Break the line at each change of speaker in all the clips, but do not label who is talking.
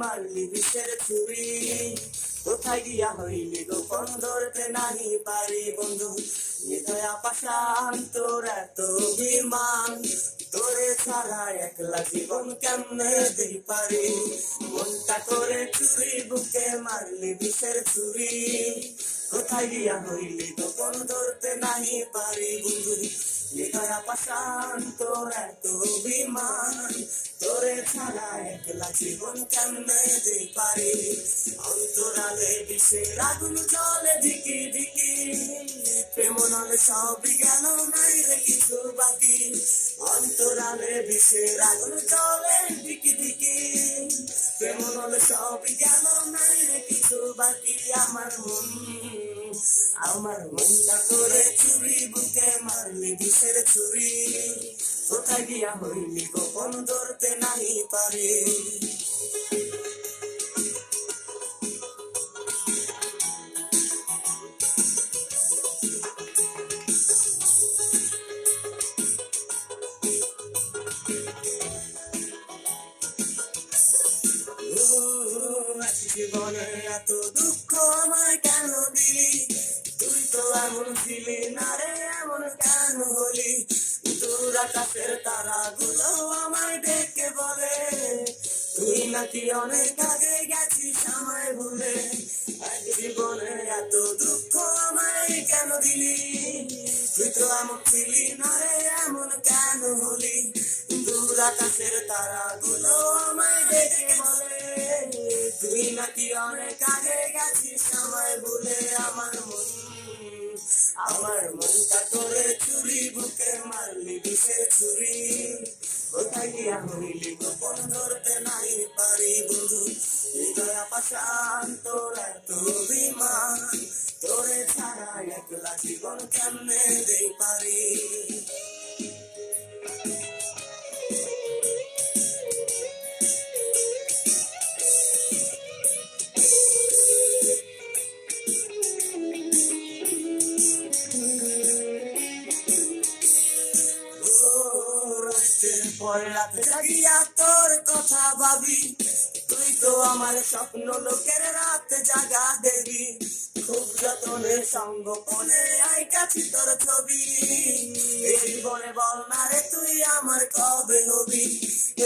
মারলি বিষের ছুরি কোথায় গিয়া হইলি গোপন ধরতে নাহি পারি বন্ধু নিদয়া পাশান তোর এত বিমান তোরে ছাড়া একলা জীবন কেমনে দিই পারি মনটা করে চুরি বুকে মারলি বিষের ছুরি কোথায় গিয়া হইলি গোপন ধরতে নাহি পারি বন্ধু নিদয়া পাশান তোর এত বিমান তোরে ছাড়া একলা জীবন কেমনে দিই পারি? অন্তরালে বিষের আগুন জলে ধিকি ধিকি প্রেম নলে সবই গেল, নাই রে কিছু বাকি। অন্তরালে বিষের আগুন জলে ধিকি ধিকি প্রেম নলে সবই গেল, নাই রে কিছু বাকি। আমার মন আমার মনটা করে চুরি, বুকে মারলি বিষের ছুরি। কোথায় গিয়া হইলি গোপন ধরতে নাহি পারি। জীবনে এত দুঃখ আমায় এমন ছিলি না রে, এমন কেন হলি? দূর আকাশের তারা গুলো আমায় ডেকে বলে, তুই নাকি অনেক আগে গেছিস আমায় ভুলে? জীবনে এত দুঃখ আমায় কেন দিলি? তুই তো এমন ছিলি না রে, এমন কেন হলি? দূর আকাশের তারা গুলো আমায় ডেকে বলে, তুই নাকি অনেক আগে গেছিস আমায় ভুলে? আমার মন আমার মনটা করে চুরি বুকে মারলি দিছে চুরি। কোথায় গিয়া হইলি গোপন ধরতে নাই পারি বন্ধু। হৃদয় পাশান তোর এত বিমান তোরে ছাড়া একলা জীবন কেমনে দেই পারি? পরে রাতে জাগিয়া তোর কথা ভাবি। তুই তো আমার স্বপ্ন লোকের রাতে জাগা দেবি। খুব যতনে সঙ্গপনে আইকাছি তোর ছবি। জীবনে বল না রে তুই আমার কবে হবি।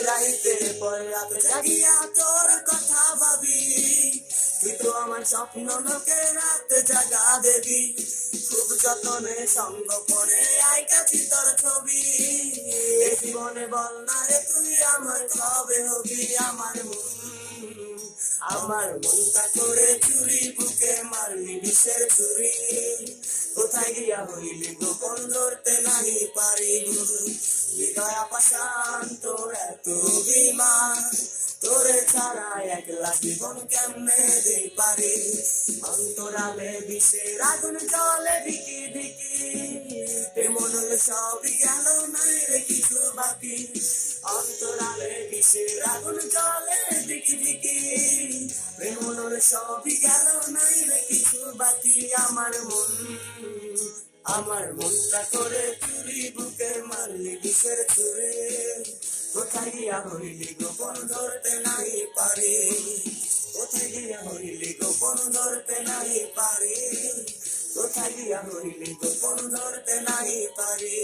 রাইতে পরে রাতে জাগিয়া তোর কথা ভাবি। তুই আমার স্বপ্ন লোকের রাতে জাগা দেবি। খুব যতনে সঙ্গপনে আইকাছি তোর ছবি। জীবনে বল না রে তুই আমার কবে হবি? আমার আমার মনটা করে চুরি, বুকে মারলি বিষের চুরি কোথায় গিয়া হইলি গোপন ধরতে নাহি পারি হৃদয় পাশান এত বিমান তোরে ছাড়া একলা জীবন কেমনে দিই পারি? অন্তরালে বিষের আগুন জলে ধিকি ধিকি মনল সবই গেল নাই রে কিছু বাকি। অন্তরালে বিষের আগুন জলে ধিকি ধিকি মনল সবই গেল নাই রে কিছু বাকি। আমার মন, আমার মনটা করে চুরি বুকে মারলি বিষের চুরি? কোথায় হইলি গোপন ধরতে নাই পারে। কোথায় হইলি গোপন ধরতে নাই পারে? কোথায় হইলি গোপন ধরতে নাই পারি?